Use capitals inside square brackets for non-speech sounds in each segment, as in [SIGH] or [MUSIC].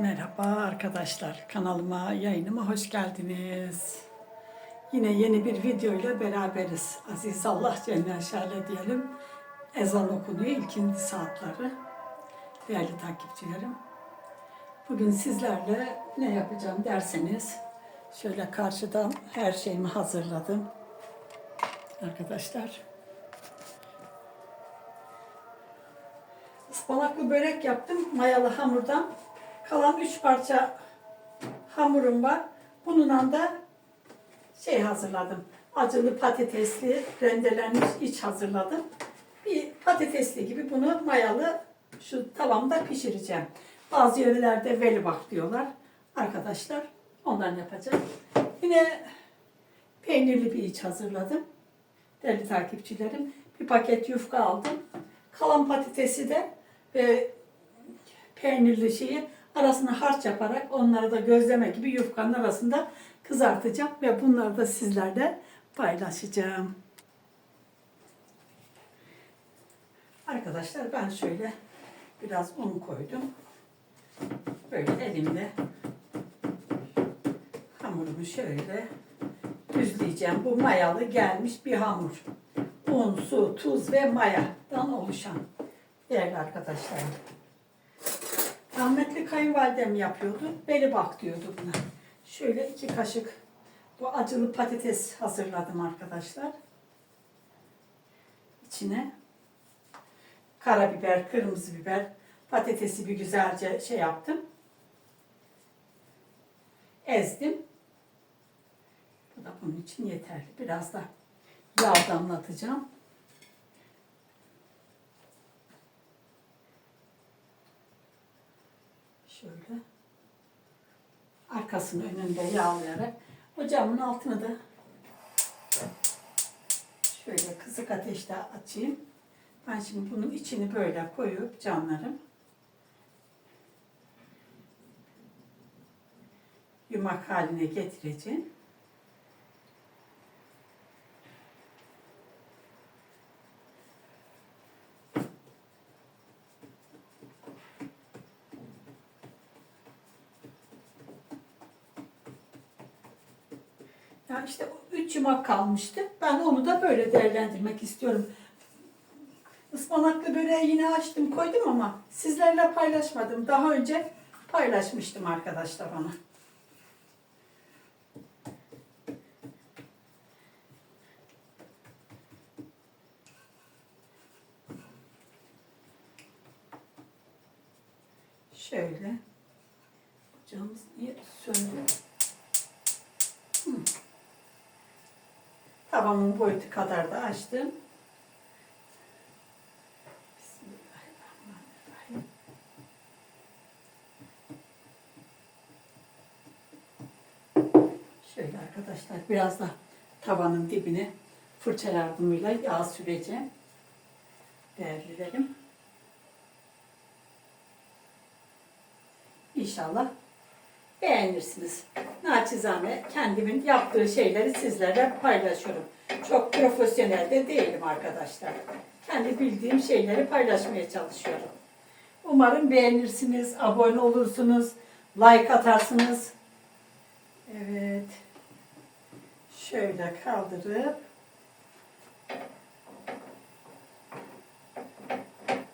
Merhaba arkadaşlar. Kanalıma, yayınıma hoş geldiniz. Yine yeni bir video ile beraberiz. Aziz Allah Celle Şale diyelim. Ezan okunuyor ilkindi saatleri. Değerli takipçilerim. Bugün sizlerle ne yapacağım derseniz şöyle karşıdan her şeyimi hazırladım. Arkadaşlar. Ispanaklı börek yaptım mayalı hamurdan. Kalan üç parça hamurum var. Bununla da şey hazırladım. Acılı patatesli rendelenmiş iç hazırladım. Bir patatesli gibi bunu mayalı şu tavamda pişireceğim. Bazı yörelerde velibak diyorlar arkadaşlar. Ondan yapacağım. Yine peynirli bir iç hazırladım. Değerli takipçilerim. Bir paket yufka aldım. Kalan patatesi de ve peynirli şeyi arasına harç yaparak onları da gözleme gibi yufkanın arasında kızartacağım ve bunları da sizlerle paylaşacağım. Arkadaşlar ben şöyle biraz un koydum. Böyle elimle hamurumu şöyle düzleyeceğim. Bu mayalı gelmiş bir hamur. Un, su, tuz ve mayadan oluşan değerli arkadaşlarım. Rahmetli kayınvalidem yapıyordu. Beli bak diyordu buna. Şöyle iki kaşık bu acılı patates hazırladım arkadaşlar. İçine karabiber, kırmızı biber, patatesi bir güzelce şey yaptım. Ezdim. Bu da bunun için yeterli. Biraz da yağ damlatacağım. Şöyle arkasını önünde yağlayarak ocağımın altını da şöyle kısık ateşte açayım. Ben şimdi bunun içini böyle koyup canlarım yumak haline getireceğim. Ya işte o üç yumak kalmıştı. Ben onu da böyle değerlendirmek istiyorum. Ispanaklı böreği yine açtım koydum ama sizlerle paylaşmadım. Daha önce paylaşmıştım arkadaşlar onu. Şöyle. Ocağımız niye söndü? Hı. Tavamın boyutu kadar da açtım. Şöyle arkadaşlar biraz da tavanın dibine fırça yardımıyla yağ süreceğim. Değerlilerim. İnşallah beğenirsiniz. Naçizane kendimin yaptığı şeyleri sizlerle paylaşıyorum. Çok profesyonel de değilim arkadaşlar. Kendi bildiğim şeyleri paylaşmaya çalışıyorum. Umarım beğenirsiniz, abone olursunuz, like atarsınız. Evet. Şöyle kaldırıp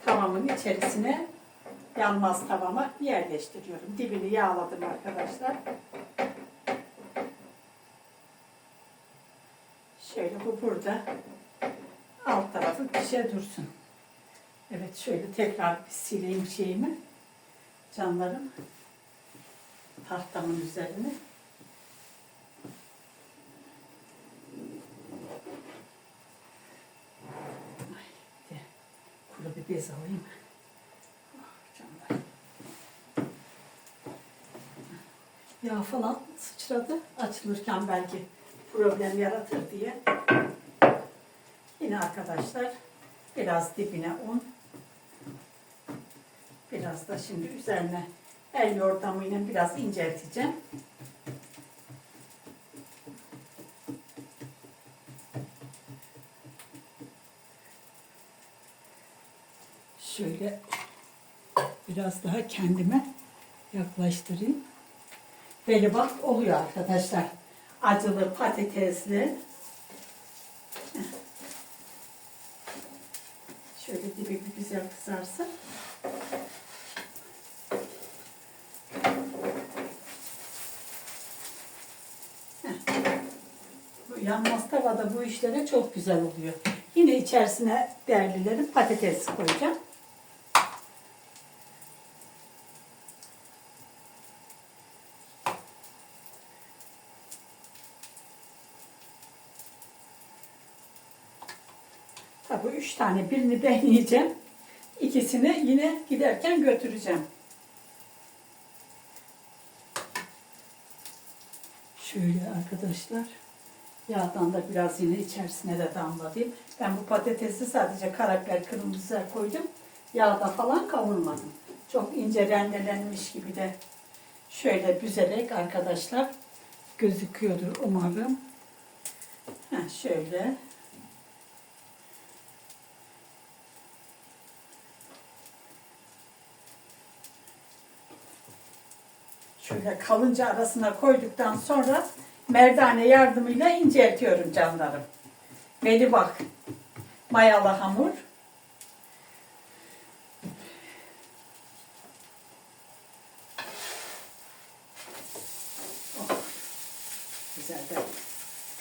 tavamın içerisine yanmaz tavama yerleştiriyorum. Dibini yağladım arkadaşlar. Şöyle bu burada. Alt tarafı pişe dursun. Evet şöyle tekrar bir sileyim şeyimi. Canlarım. Tahtamın üzerine. Ay, bir de kuru bir bez alayım. Ah, canlarım. Yağ falan sıçradı. Açılırken belki problem yaratır diye. Yine arkadaşlar biraz dibine un. Biraz da şimdi üzerine el yordamıyla biraz incelteceğim. Şöyle biraz daha kendime Yaklaştırayım. Böyle bak oluyor arkadaşlar. Acılı patatesli. Şöyle dibi bir güzel kızarsa. Yanmaz tavada bu işlere çok güzel oluyor. Yine içerisine değerlilerim patates koyacağım. Tabii üç tane birini ben yiyeceğim. İkisini yine giderken götüreceğim. Şöyle arkadaşlar. Yağdan da biraz yine içerisine de damlalayayım. Ben bu patatesi sadece karabiber kırmızı koydum. Yağda falan kavurmadım. Çok ince rendelenmiş gibi de şöyle büzerek arkadaşlar gözüküyordur umarım. Heh, şöyle. Şöyle kalınca arasına koyduktan sonra merdane yardımıyla inceltiyorum canlarım. Beni bak. Mayalı hamur. Oh, güzel de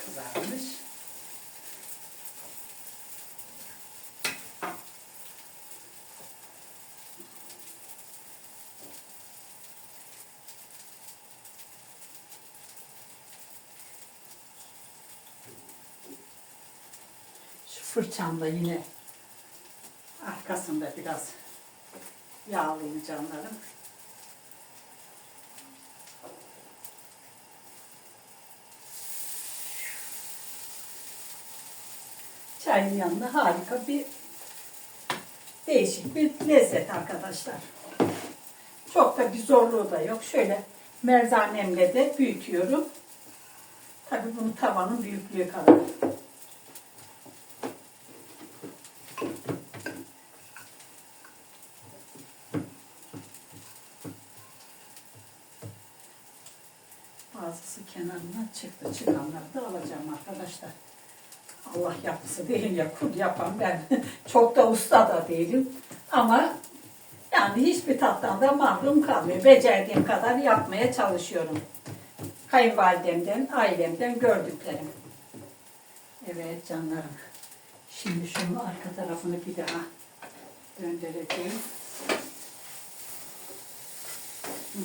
kızarmış. Şu fırçamla yine arkasında biraz yağlayayım canlarım. Çayın yanında harika bir değişik bir lezzet arkadaşlar. Çok da bir zorluğu da yok. Şöyle merdanemle de büyütüyorum. Tabii bunun tavanın büyüklüğü kadar. Çıktı. Çıkanları da alacağım arkadaşlar. Allah yapısı değil ya kul yapan ben. [LAUGHS] Çok da usta da değilim. Ama yani hiçbir tattan da mahrum kalmıyor. Becerdiğim kadar yapmaya çalışıyorum. Kayınvalidemden, ailemden gördüklerim. Evet canlarım. Şimdi şunun arka tarafını bir daha döndüreceğim. Hı.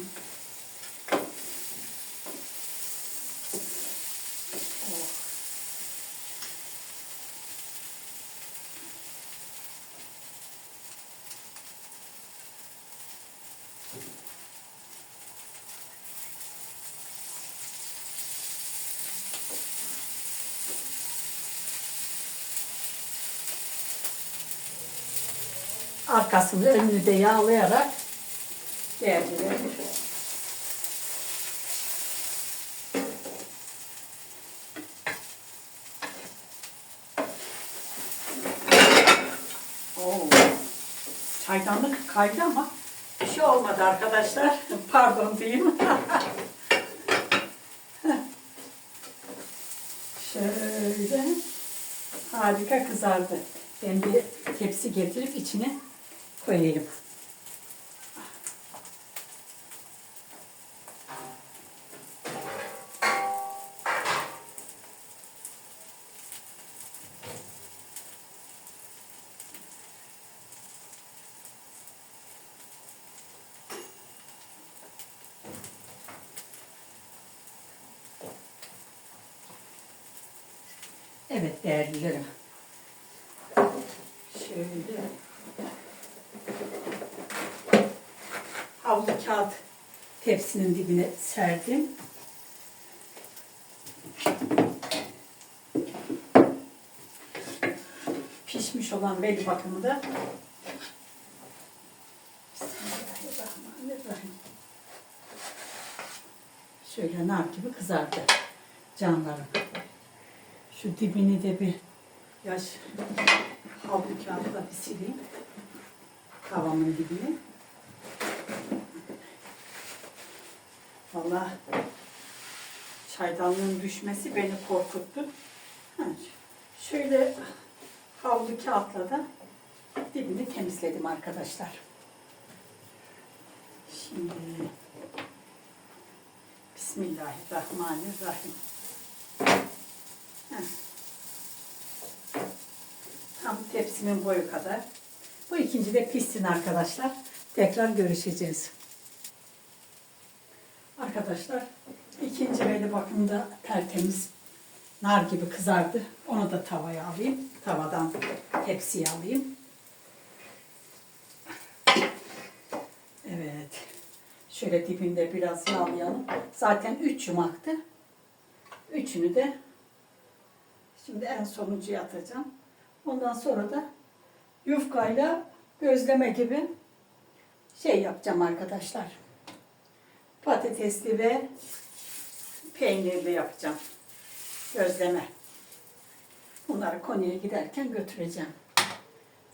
Arkasını önünü de yağlayarak. Oo. Çaydanlık kaydı ama bir şey olmadı arkadaşlar. [LAUGHS] Pardon diyeyim. [LAUGHS] Şöyle harika kızardı. Ben bir tepsi getirip içine koyayım. Evet değerlilerim. Şöyle. Havlu kağıt tepsinin dibine serdim. Pişmiş olan belli bakımı da Bismillahirrahmanirrahim. Şöyle nar gibi kızardı canlarım. Şu dibini de bir yaş havlu kağıtla bir sileyim. Tavamın dibini. Vallahi çaydanlığın düşmesi beni korkuttu. Şöyle havlu kağıtla da dibini temizledim arkadaşlar. Şimdi Bismillahirrahmanirrahim. Tam tepsimin boyu kadar. Bu ikinci de pişsin arkadaşlar. Tekrar görüşeceğiz. Arkadaşlar ikinci veli bakımda tertemiz nar gibi kızardı. Onu da tavaya alayım. Tavadan tepsiye alayım. Evet. Şöyle dibinde biraz yağlayalım. Zaten üç yumaktı. Üçünü de şimdi en sonuncuya atacağım. Ondan sonra da yufkayla gözleme gibi şey yapacağım arkadaşlar. Patatesli ve peynirli yapacağım. Gözleme. Bunları Konya'ya giderken götüreceğim.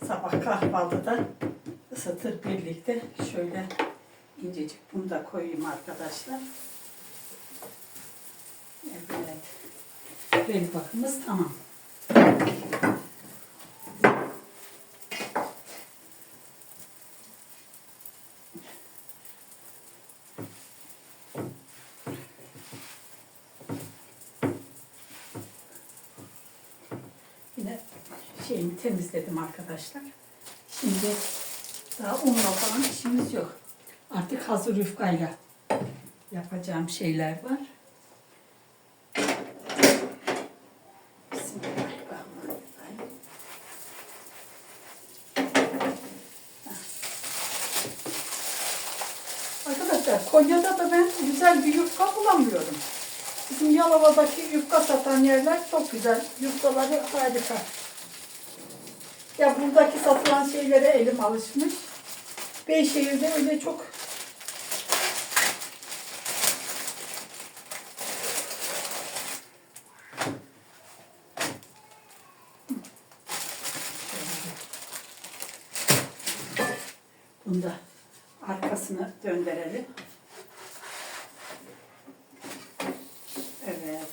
Sabah kahvaltıda ısıtır birlikte. Şöyle incecik bunu da koyayım arkadaşlar. Evet. Bel bakımız tamam. Yine şeyimi temizledim arkadaşlar. Şimdi daha unla falan işimiz yok. Artık hazır yufkayla yapacağım şeyler var. Arkadaşlar Konya'da da ben güzel bir yufka bulamıyorum. Bizim Yalova'daki yufka satan yerler çok güzel. Yufkaları harika. Satılan şeylere elim alışmış. Beyşehir'de öyle çok Bunda arkasını döndürelim. Evet.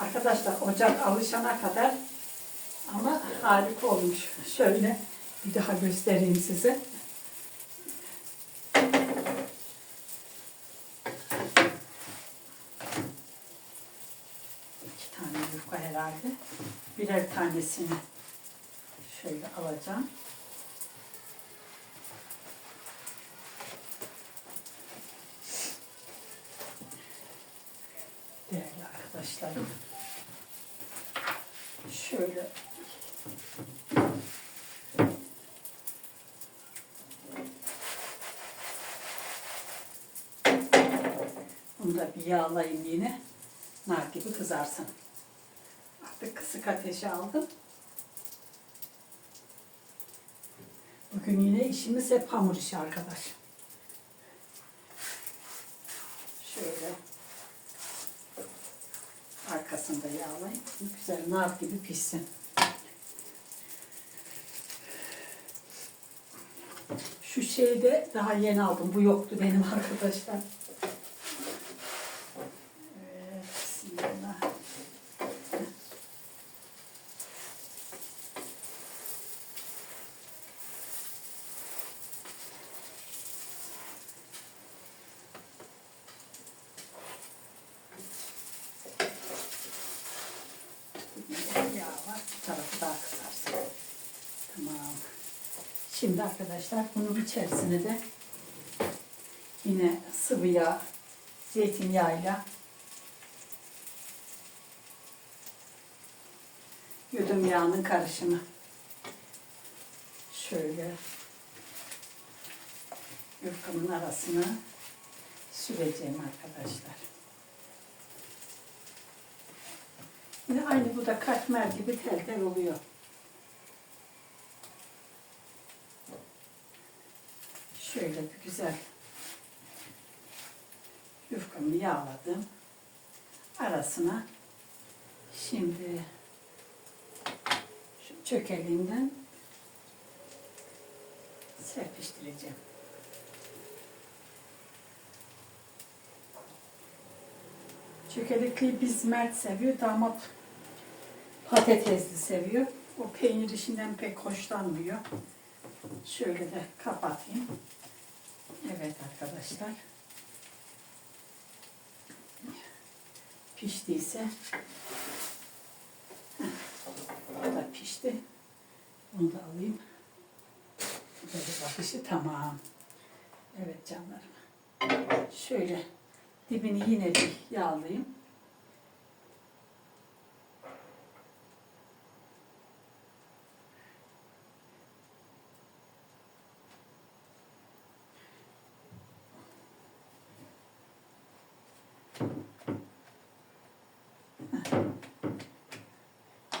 Arkadaşlar ocak alışana kadar harika olmuş. Şöyle bir daha göstereyim size. İki tane yufka herhalde. Birer tanesini şöyle alacağım. Değerli arkadaşlarım. Şöyle Bunu da bir yağlayayım yine. Nar gibi kızarsın. Artık kısık ateşe aldım. Bugün yine işimiz hep hamur işi arkadaş. Şöyle arkasında yağlayayım. Güzel nar gibi pişsin. Şu şeyi de daha yeni aldım. Bu yoktu benim [LAUGHS] arkadaşlar. Evet, bismillah. Yağ var. Bir tarafı daha kızarsın. Tamam. Şimdi arkadaşlar bunun içerisine de yine sıvı yağ, zeytinyağıyla yudum yağının karışımı. Şöyle yufkamın arasına süreceğim arkadaşlar. Yine aynı bu da katmer gibi tel tel oluyor. Şöyle güzel yufkamı yağladım. Arasına şimdi şu çökeliğinden serpiştireceğim. Çökelikli biz Mert seviyor, damat patatesli seviyor. O peynir işinden pek hoşlanmıyor. Şöyle de kapatayım. Evet arkadaşlar. Piştiyse o da pişti. Bunu da alayım. Böyle bakışı tamam. Evet canlarım. Şöyle dibini yine bir yağlayayım.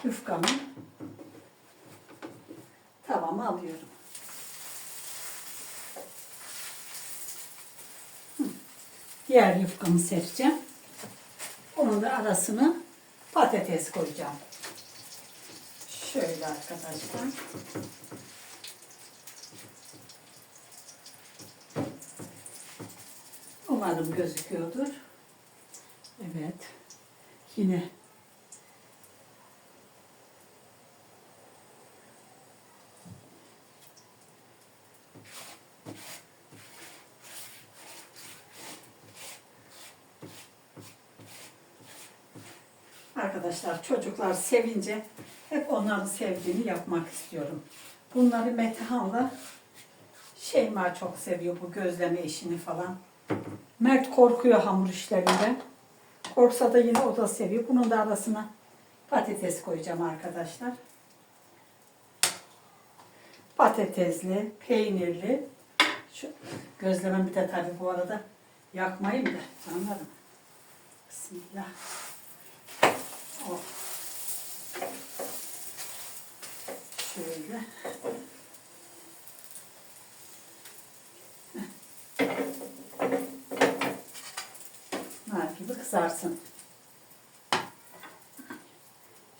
Yufkamı tavama alıyorum. Diğer yufkamı sereceğim. Onun da arasına patates koyacağım. Şöyle arkadaşlar. Umarım gözüküyordur. Evet. Yine Arkadaşlar çocuklar sevince hep onların sevdiğini yapmak istiyorum. Bunları Metehan'la Şeyma çok seviyor bu gözleme işini falan. Mert korkuyor hamur işlerinden. Korksa da yine o da seviyor. Bunun da arasına patates koyacağım arkadaşlar. Patatesli, peynirli. Şu gözlememi de tabii bu arada yakmayayım da canlarım. Bismillah. Oh. Şöyle. Nar gibi kızarsın.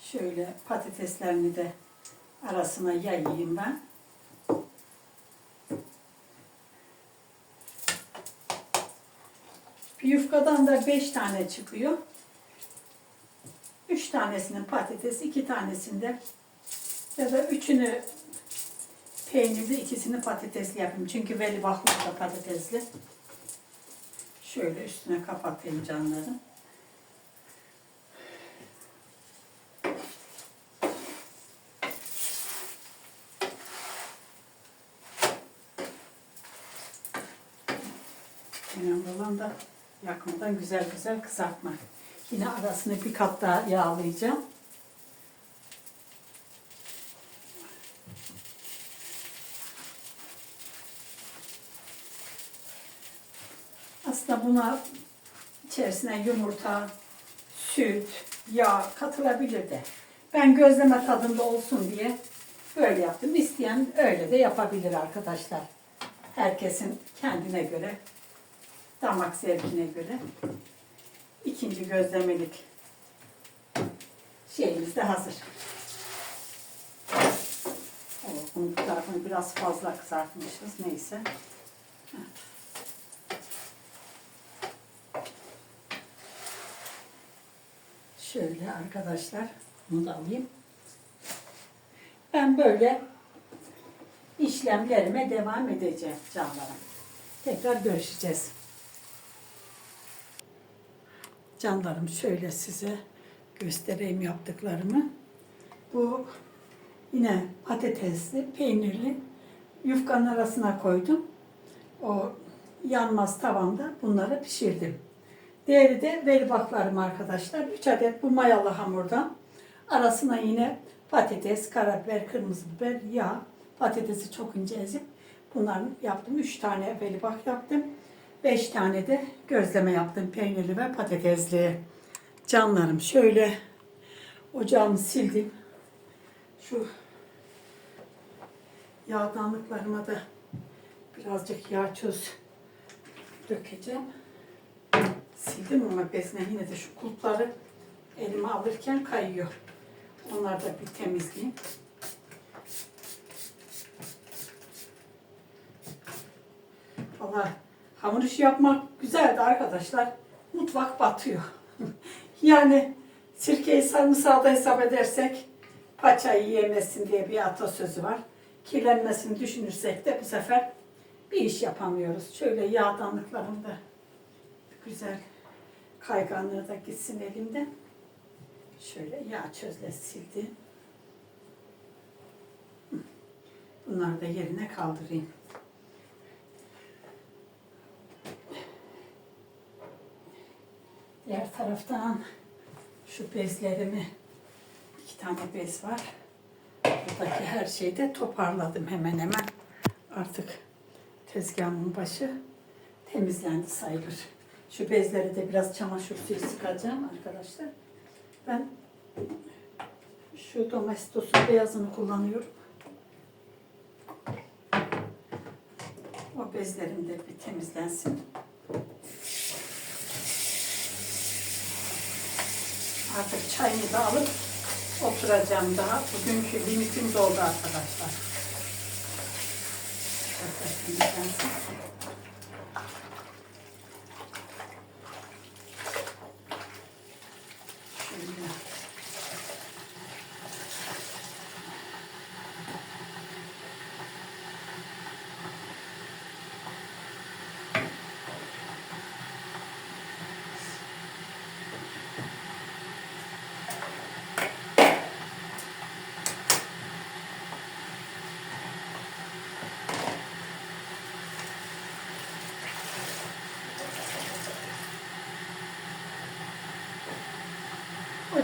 Şöyle patateslerini de arasına yayayım ben. Yufkadan da 5 tane çıkıyor. Üç tanesinin patates, iki tanesinde ya da üçünü peynirli, ikisini patatesli yapayım. Çünkü veli baklık da patatesli. Şöyle üstüne kapatayım canlarım. Önemli da yakmadan güzel güzel kızartmak. Yine arasını bir kat daha yağlayacağım. Aslında buna içerisine yumurta, süt, yağ katılabilir de. Ben gözleme tadında olsun diye böyle yaptım. İsteyen öyle de yapabilir arkadaşlar. Herkesin kendine göre, damak zevkine göre ikinci gözlemelik şeyimiz de hazır. Evet, bunun bu tarafını biraz fazla kızartmışız. Neyse. Şöyle arkadaşlar bunu da alayım. Ben böyle işlemlerime devam edeceğim canlarım. Tekrar görüşeceğiz. Canlarım şöyle size göstereyim yaptıklarımı. Bu yine patatesli, peynirli yufkanın arasına koydum. O yanmaz tavanda bunları pişirdim. Diğeri de velibaklarım arkadaşlar. 3 adet bu mayalı hamurdan. Arasına yine patates, karabiber, kırmızı biber, yağ, patatesi çok ince ezip bunların yaptım. 3 tane velibak yaptım. 5 tane de gözleme yaptım. Peynirli ve patatesli. Canlarım şöyle ocağımı sildim. Şu yağdanlıklarıma da birazcık yağ çöz dökeceğim. Sildim ama bezle yine de şu kulpları elime alırken kayıyor. Onları da bir temizleyeyim. Valla hamur işi yapmak güzeldi arkadaşlar. Mutfak batıyor. [LAUGHS] Yani sirkeyi sarımsağı da hesap edersek paçayı yemesin diye bir atasözü var. Kirlenmesini düşünürsek de bu sefer bir iş yapamıyoruz. Şöyle yağdanlıklarım da güzel kayganlığı da gitsin elimden. Şöyle yağ çözle sildim. Bunları da yerine kaldırayım. Diğer taraftan şu bezlerimi iki tane bez var. Buradaki her şeyi de toparladım hemen hemen. Artık tezgahımın başı temizlendi sayılır. Şu bezleri de biraz çamaşır suyu sıkacağım arkadaşlar. Ben şu Domestos'un beyazını kullanıyorum. O bezlerim de bir temizlensin. Artık çayımı da alıp oturacağım daha. Bugünkü limitim doldu arkadaşlar. Şöyle temizlensin. Şöyle.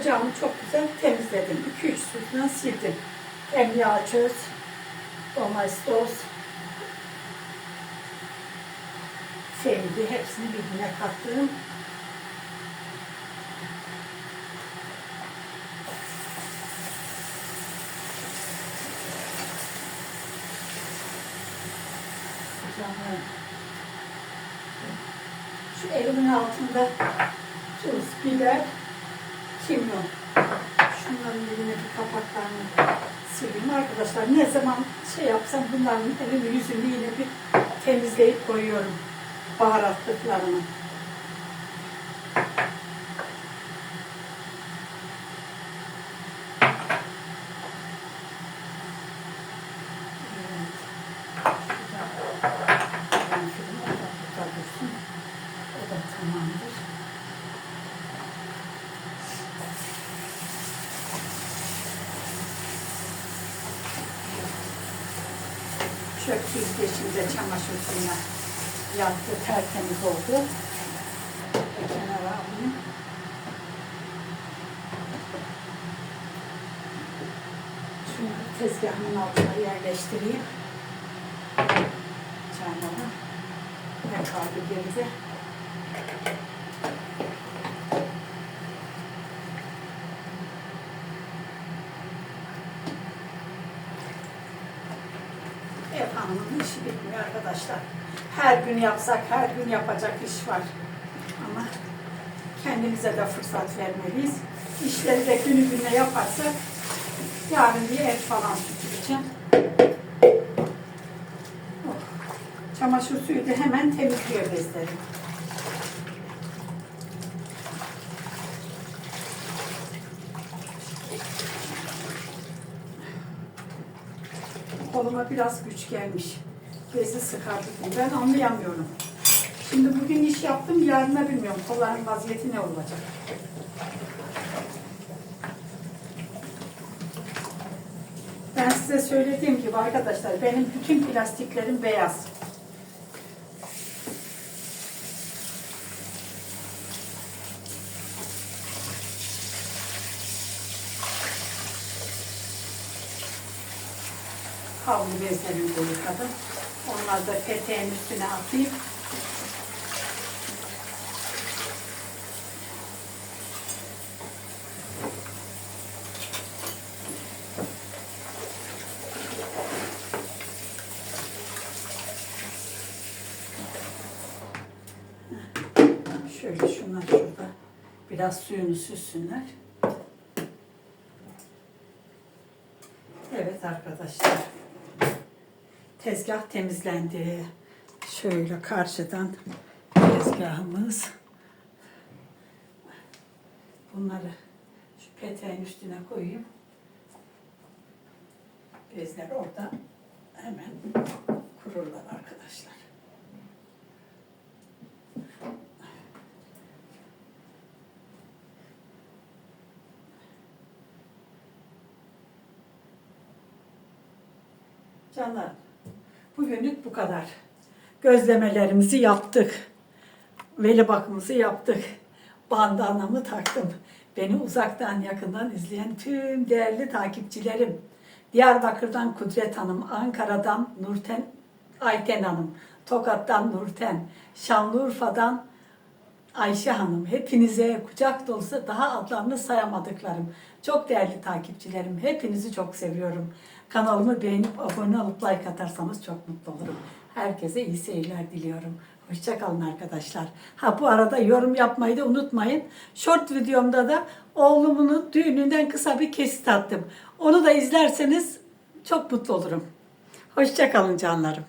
Ocağımı çok güzel temizledim. 2-3 suyla sildim. Hem yağ çöz, domates, sevdi. Hepsini birbirine kattım. Şu elimin altında tuz, biber, kimyon. Şunların yerine bir kapaklarını sileyim arkadaşlar. Ne zaman şey yapsam bunların elini yüzünü yine bir temizleyip koyuyorum. Baharatlıklarını. Evet. Karanfilin o da burada dursun. O da tamamdır. Çöp süzgeçimde çamaşır suyuna yattı, tertemiz oldu. Bir kenara alayım. Şunu tezgahımın altına yerleştireyim. Çayları. Ne kaldı geride? Ev hanımının işi bitmiyor arkadaşlar. Her gün yapsak her gün yapacak iş var. Ama kendimize de fırsat vermeliyiz. İşleri de günü gününe yaparsak yarın bir ev falan süpüreceğim. Oh. Çamaşır suyu da hemen temizliyor bezleri. Koluma biraz güç gelmiş. Bezi sıkardık. Ben anlayamıyorum. Şimdi bugün iş yaptım, yarına bilmiyorum. Kolların vaziyeti ne olacak? Ben size söylediğim gibi arkadaşlar, benim bütün plastiklerim beyaz. havlu bezlerimi de yıkadım. Onları da peteğin üstüne atayım. Şöyle şunlar şurada biraz suyunu süssünler. Evet arkadaşlar. Tezgah temizlendi. Şöyle karşıdan tezgahımız. Bunları şu peteğin üstüne koyayım. Bezler orada hemen kururlar arkadaşlar. Canlar, bugünlük bu kadar. Gözlemelerimizi yaptık. Veli bakımımızı yaptık. Bandanamı taktım. Beni uzaktan yakından izleyen tüm değerli takipçilerim. Diyarbakır'dan Kudret Hanım, Ankara'dan Nurten Ayten Hanım, Tokat'tan Nurten, Şanlıurfa'dan Ayşe Hanım, hepinize kucak dolusu daha adlarını sayamadıklarım. Çok değerli takipçilerim, hepinizi çok seviyorum. Kanalımı beğenip abone olup like atarsanız çok mutlu olurum. Herkese iyi seyirler diliyorum. Hoşçakalın arkadaşlar. Ha bu arada yorum yapmayı da unutmayın. Short videomda da oğlumun düğününden kısa bir kesit attım. Onu da izlerseniz çok mutlu olurum. Hoşçakalın canlarım.